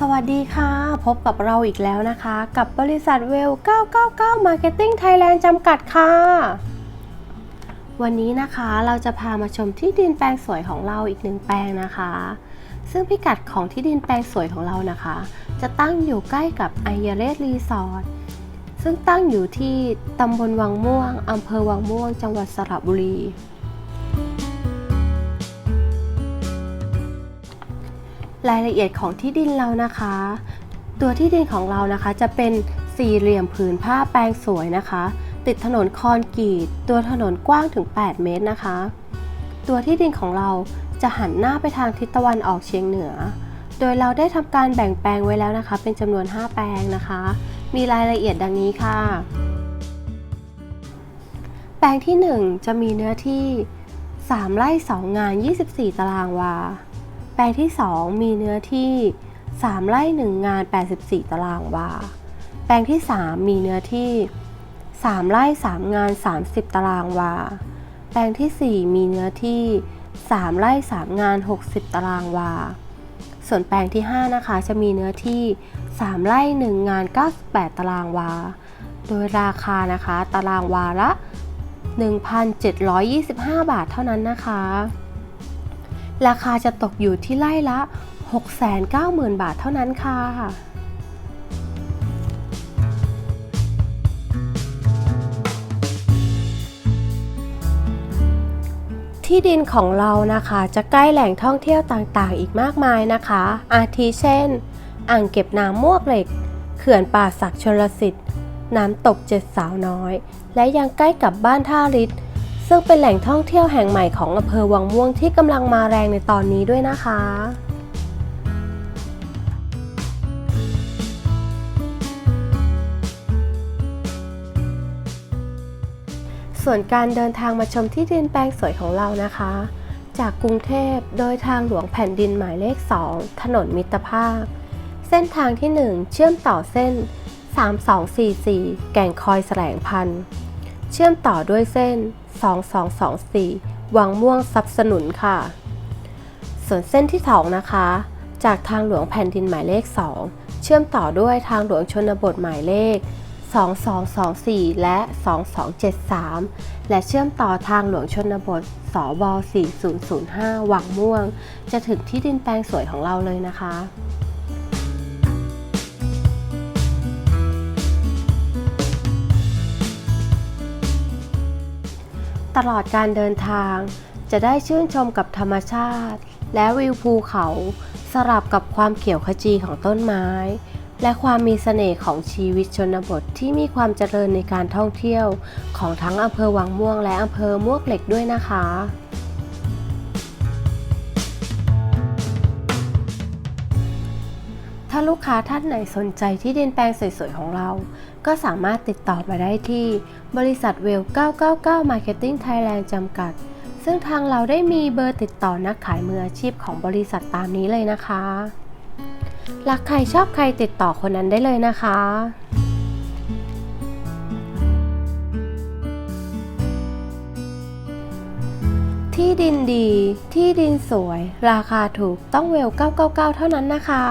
สวัสดีค่ะ พบกับเราอีกแล้วนะคะ กับบริษัทเวล 999 Marketing Thailand จำกัดค่ะ วันนี้นะคะเราจะพามาชมที่ดินแปลงสวยของเราอีกหนึ่งแปลงนะคะ ซึ่งพิกัดของที่ดินแปลงสวยของเรานะคะ จะตั้งอยู่ใกล้กับไอยาเรสรีสอร์ทซึ่งตั้งอยู่ที่ตำบลวังม่วงอำเภอวังม่วง จังหวัดสระบุรี รายละเอียดของที่ดินเรานะคะ ตัวที่ดินของเรานะคะ จะเป็นสี่เหลี่ยมผืนผ้าแปลงสวยนะคะ ติดถนนคอนกรีต ตัวถนนกว้างถึง 8 เมตรนะคะ ตัวที่ดินของเราจะหันหน้าไปทางทิศตะวันออกเฉียงเหนือ โดยเราได้ทำการแบ่งแปลงไว้แล้วนะคะ เป็นจำนวน 5 แปลงนะคะ มีรายละเอียดดังนี้ค่ะ แปลงที่ 1 จะมีเนื้อที่ 3 ไร่ 2 งาน 24 ตารางวา แปลงที่ 2 มีเนื้อที่ 3 ไร่ 1 งาน 84 ตารางวา แปลงที่ 3 มีเนื้อที่ 3 ไร่ 3 งาน 30 ตารางวา แปลงทีสี่ 4 มีเนื้อที่ 3 ไร่ 3 งาน 60 ตารางวา ส่วนแปลงที่ 5 นะคะ จะมีเนื้อที่ 3 ไร่ 1 งาน 98 ตารางวา โดยราคานะคะ ตารางวาละ 1,725 บาทเท่านั้นนะคะ ราคาจะตกอยู่ที่ไร่ละ 690,000 บาทเท่านั้นค่ะที่ดินของเรานะคะจะใกล้แหล่งท่องเที่ยวต่างๆ อีกมากมายนะคะ อาทิเช่น อ่างเก็บน้ำมวกเหล็ก เขื่อนป่าศักดิ์ชลสิทธิ์ น้ำตกเจ็ดสาวน้อย และยังใกล้กับบ้านท่าริศ ซึ่งเป็นแหล่งท่องเที่ยวแห่งใหม่ของอำเภอวังม่วงที่กำลังมาแรงในตอนนี้ด้วยนะคะส่วนการเดินทางมาชมที่ดินแปลงสวยของเรานะคะ จากกรุงเทพโดยทางหลวงแผ่นดินหมายเลข 2 ถนนมิตรภาพ เส้นทางที่ 1 เชื่อมต่อเส้น 3244 แก่งคอยแสลงพันธุ์ เชื่อมต่อด้วยเส้น 2224 วังม่วงซับสนุนค่ะ ส่วนเส้นที่ 2 นะคะ จากทางหลวงแผ่นดินหมายเลข 2 เชื่อมต่อด้วยทางหลวงชนบทหมายเลข 2224 และ 2273 และเชื่อมต่อทางหลวงชนบทสบ4005 วังม่วง จะถึงที่ดินแปลงสวยของเราเลยนะคะ ตลอดการเดินทาง จะได้ชื่นชมกับธรรมชาติ และวิวภูเขาสลับกับความเขียวขจีของต้นไม้ และความมีเสน่ห์ของชีวิตชนบทที่มีความเจริญในการท่องเที่ยว ของทั้งอำเภอวังม่วงและอำเภอมวกเหล็กด้วยนะคะ ถ้าลูกค้าท่านไหนสนใจที่ดินแปลงสวยๆของเรา ก็สามารถติดต่อมาได้ที่บริษัทเวล 999 Marketing Thailand จำกัด ซึ่งทางเราได้มีเบอร์ติดต่อนักขายมืออาชีพของบริษัทตามนี้เลยนะคะ รักใครชอบใครติดต่อคนนั้นได้เลยนะคะที่ดินดี ที่ดินสวย ราคาถูก ต้องเวล 999 เท่านั้นนะคะ